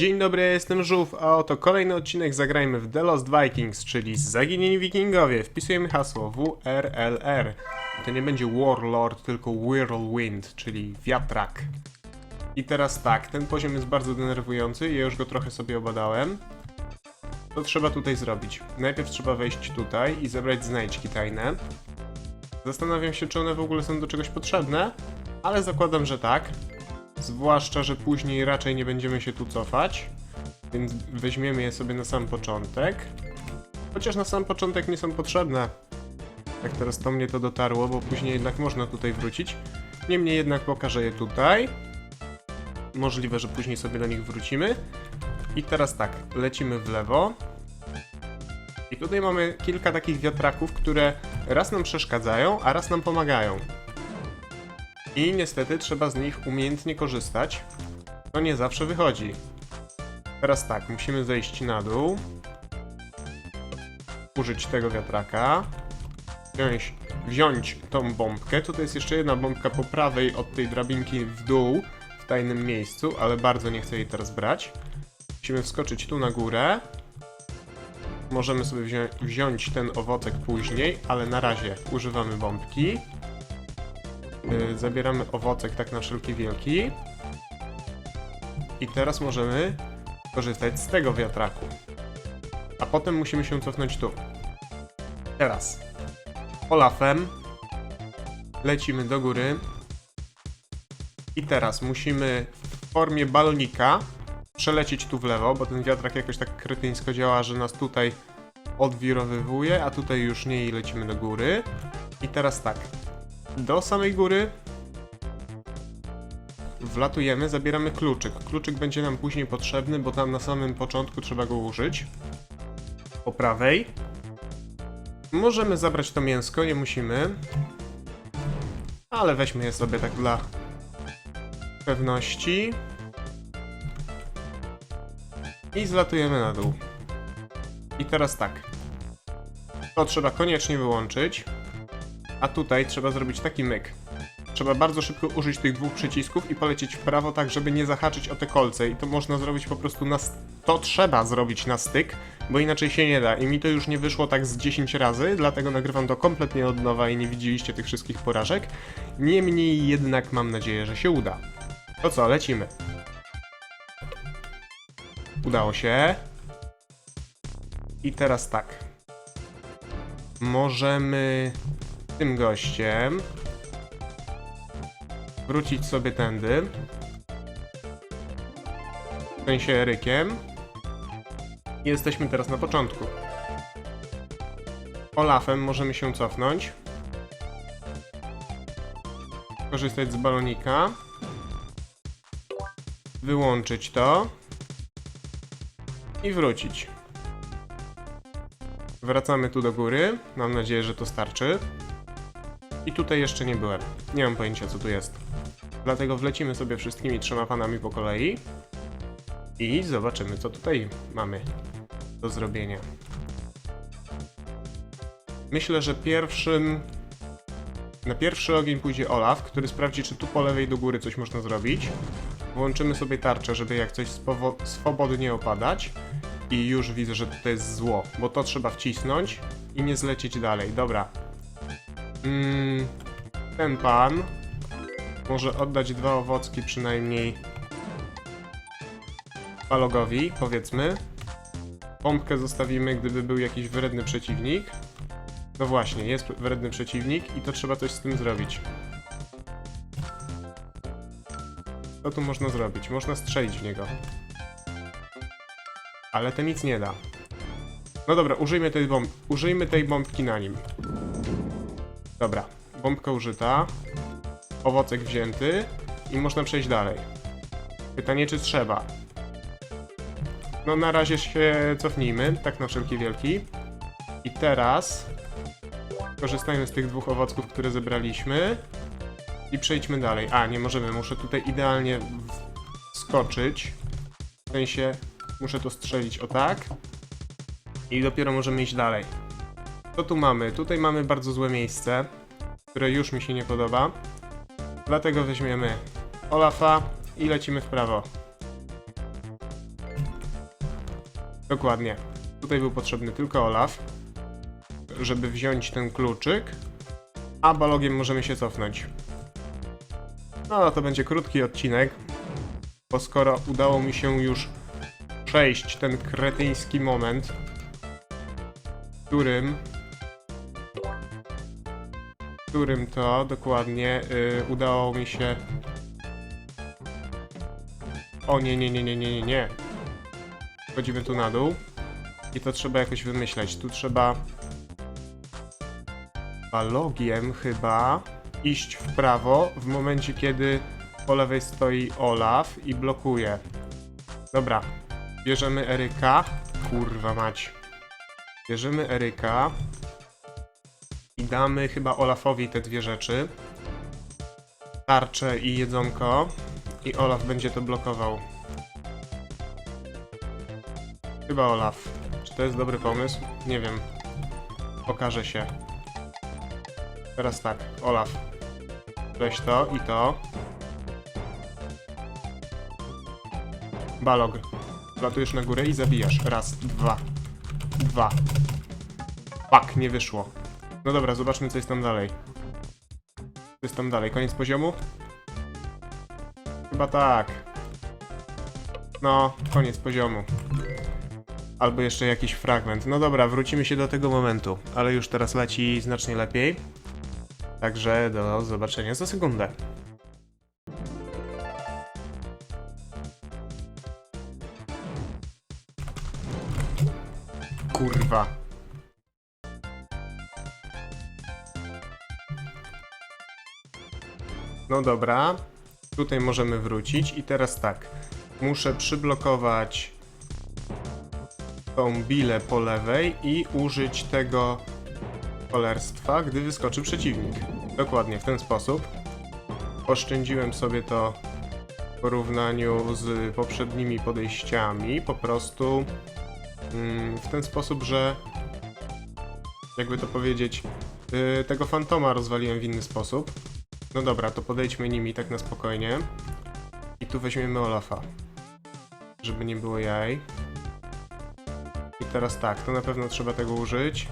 Dzień dobry, jestem Żółw, a oto kolejny odcinek Zagrajmy w The Lost Vikings, czyli Zaginieni Wikingowie. Wpisujemy hasło WRLR. To nie będzie Warlord, tylko Whirlwind, czyli wiatrak. I teraz tak, ten poziom jest bardzo denerwujący, ja już go trochę sobie obadałem. Co trzeba tutaj zrobić? Najpierw trzeba wejść tutaj i zebrać znajdźki tajne. Zastanawiam się, czy one w ogóle są do czegoś potrzebne, ale zakładam, że tak. Zwłaszcza, że później raczej nie będziemy się tu cofać, więc weźmiemy je sobie na sam początek. Chociaż na sam początek nie są potrzebne. Jak teraz to mnie to dotarło, bo później jednak można tutaj wrócić. Niemniej jednak pokażę je tutaj. Możliwe, że później sobie do nich wrócimy. I teraz tak, lecimy w lewo. I tutaj mamy kilka takich wiatraków, które raz nam przeszkadzają, a raz nam pomagają. I niestety trzeba z nich umiejętnie korzystać. To nie zawsze wychodzi. Teraz tak, musimy zejść na dół. Użyć tego wiatraka. Wziąć, wziąć tą bombkę. Tutaj jest jeszcze jedna bombka po prawej od tej drabinki w dół, w tajnym miejscu, ale bardzo nie chcę jej teraz brać. Musimy wskoczyć tu na górę. Możemy sobie wzią wziąć ten owocek później, ale na razie używamy bombki. Yy, zabieramy owocek tak na wszelki wielki. I teraz możemy korzystać z tego wiatraku. A potem musimy się cofnąć tu. Teraz. Olafem. Lecimy do góry. I teraz musimy w formie balonika przelecieć tu w lewo, bo ten wiatrak jakoś tak kretyńsko działa, że nas tutaj odwirowywuje, a tutaj już nie i lecimy do góry. I teraz tak, do samej góry wlatujemy, zabieramy kluczyk. Kluczyk będzie nam później potrzebny, bo tam na samym początku trzeba go użyć. Po prawej. Możemy zabrać to mięsko, nie musimy. Ale weźmy je sobie tak dla pewności. I zlatujemy na dół. I teraz tak. To trzeba koniecznie wyłączyć. A tutaj trzeba zrobić taki myk. Trzeba bardzo szybko użyć tych dwóch przycisków i polecieć w prawo tak, żeby nie zahaczyć o te kolce. I to można zrobić po prostu na... To trzeba zrobić na styk, bo inaczej się nie da. I mi to już nie wyszło tak z 10 razy, dlatego nagrywam to kompletnie od nowa i nie widzieliście tych wszystkich porażek. Niemniej jednak mam nadzieję, że się uda. To co, lecimy. Udało się. I teraz tak. Możemy tym gościem wrócić sobie tędy. W sensie Erykiem. I Jesteśmy teraz na początku. Olafem możemy się cofnąć. Korzystać z balonika. Wyłączyć to. I wrócić. Wracamy tu do góry. Mam nadzieję, że to starczy. I tutaj jeszcze nie byłem. Nie mam pojęcia, co tu jest. Dlatego wlecimy sobie wszystkimi trzema panami po kolei. I zobaczymy, co tutaj mamy do zrobienia. Myślę, że pierwszym. Na pierwszy ogień pójdzie Olaf, który sprawdzi, czy tu po lewej do góry coś można zrobić. Włączymy sobie tarczę, żeby jak coś swobodnie opadać. I już widzę, że tutaj jest zło, bo to trzeba wcisnąć i nie zlecieć dalej. Dobra. Mm, ten pan może oddać dwa owocki przynajmniej Balogowi, powiedzmy. Pompkę zostawimy, gdyby był jakiś wredny przeciwnik. No właśnie, jest wredny przeciwnik i to trzeba coś z tym zrobić. Co tu można zrobić? Można strzelić w niego. Ale to nic nie da. No dobra, użyjmy tej, bomb użyjmy tej bombki na nim. Dobra, bombka użyta. Owocek wzięty. I można przejść dalej. Pytanie, czy trzeba? No na razie się cofnijmy, tak na wszelki wielki. I teraz korzystajmy z tych dwóch owocków, które zebraliśmy. I przejdźmy dalej. A, nie możemy, muszę tutaj idealnie skoczyć. W sensie, muszę to strzelić o tak. I dopiero możemy iść dalej. Co tu mamy? Tutaj mamy bardzo złe miejsce, które już mi się nie podoba. Dlatego weźmiemy Olafa i lecimy w prawo. Dokładnie. Tutaj był potrzebny tylko Olaf, żeby wziąć ten kluczyk, a balogiem możemy się cofnąć. No, to będzie krótki odcinek, bo skoro udało mi się już przejść ten kretyński moment, w którym którym to dokładnie y, udało mi się o nie, nie, nie, nie, nie, nie, nie. Wchodzimy tu na dół. I to trzeba jakoś wymyśleć. Tu trzeba balogiem chyba iść w prawo w momencie, kiedy po lewej stoi Olaf i blokuje. Dobra. Bierzemy Eryka. Kurwa mać. Bierzemy Eryka. Damy chyba Olafowi te dwie rzeczy. Tarczę i jedzonko. I Olaf będzie to blokował. Chyba Olaf. Czy to jest dobry pomysł? Nie wiem. Pokaże się. Teraz tak, Olaf. Weź to i to. Balog. Latujesz na górę i zabijasz. Raz, dwa. Dwa. Pak, nie wyszło. No dobra, zobaczmy co jest tam dalej. Co jest tam dalej? Koniec poziomu? Chyba tak. No, koniec poziomu. Albo jeszcze jakiś fragment. No dobra, wrócimy się do tego momentu, ale już teraz leci znacznie lepiej. Także do zobaczenia za sekundę. Kurwa. No dobra. Tutaj możemy wrócić i teraz tak. Muszę przyblokować tą bilę po lewej i użyć tego cholerstwa, gdy wyskoczy przeciwnik. Dokładnie w ten sposób. Oszczędziłem sobie to w porównaniu z poprzednimi podejściami. Po prostu mm, w ten sposób, że jakby to powiedzieć, yy, tego fantoma rozwaliłem w inny sposób. No dobra, to podejdźmy nimi tak na spokojnie. I tu weźmiemy Olafa. Żeby nie było jaj. I teraz tak, to na pewno trzeba tego użyć.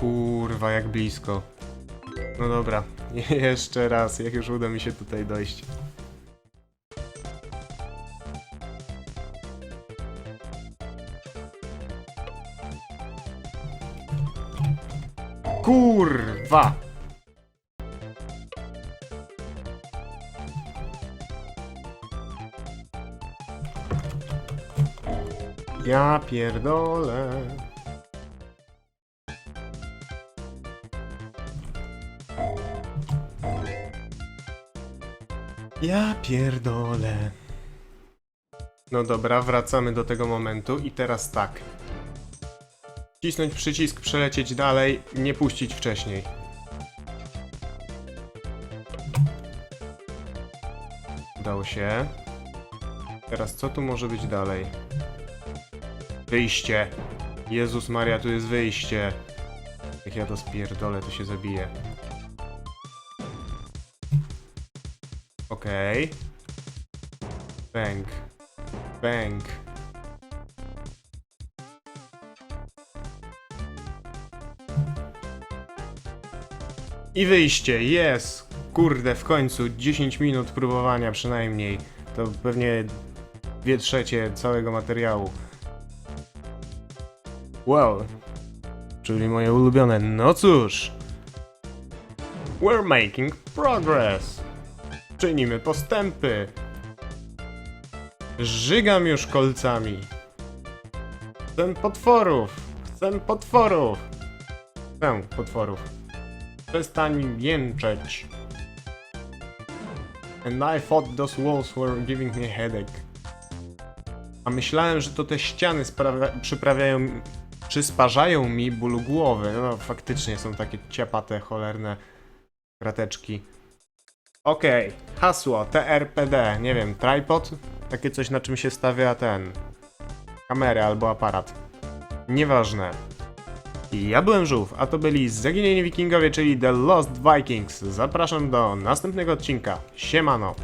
Kurwa, jak blisko. No dobra, jeszcze raz, jak już uda mi się tutaj dojść. Kurwa! Ja pierdolę. Ja pierdolę. No dobra, wracamy do tego momentu i teraz tak. Wcisnąć przycisk, przelecieć dalej, nie puścić wcześniej. Udało się. Teraz co tu może być dalej? Wyjście. Jezus Maria, tu jest wyjście. Jak ja to spierdolę, to się zabije. Okej. Bang. Bang. I wyjście, jest! Kurde, w końcu 10 minut próbowania przynajmniej. To pewnie dwie trzecie całego materiału. Well, czyli moje ulubione. No cóż. We're making progress. Czynimy postępy. Żygam już kolcami. Chcę potworów. Chcę potworów. Chcę potworów. Przestań jęczeć. And I thought those walls were giving me headache. A myślałem, że to te ściany przyprawiają, przysparzają mi ból głowy. No faktycznie są takie ciapate, cholerne krateczki. Okej, hasło TRPD, nie wiem, tripod? Takie coś na czym się stawia ten... kamerę albo aparat. Nieważne. Ja byłem Żółw, a to byli Zaginieni Wikingowie, czyli The Lost Vikings. Zapraszam do następnego odcinka. Siemano!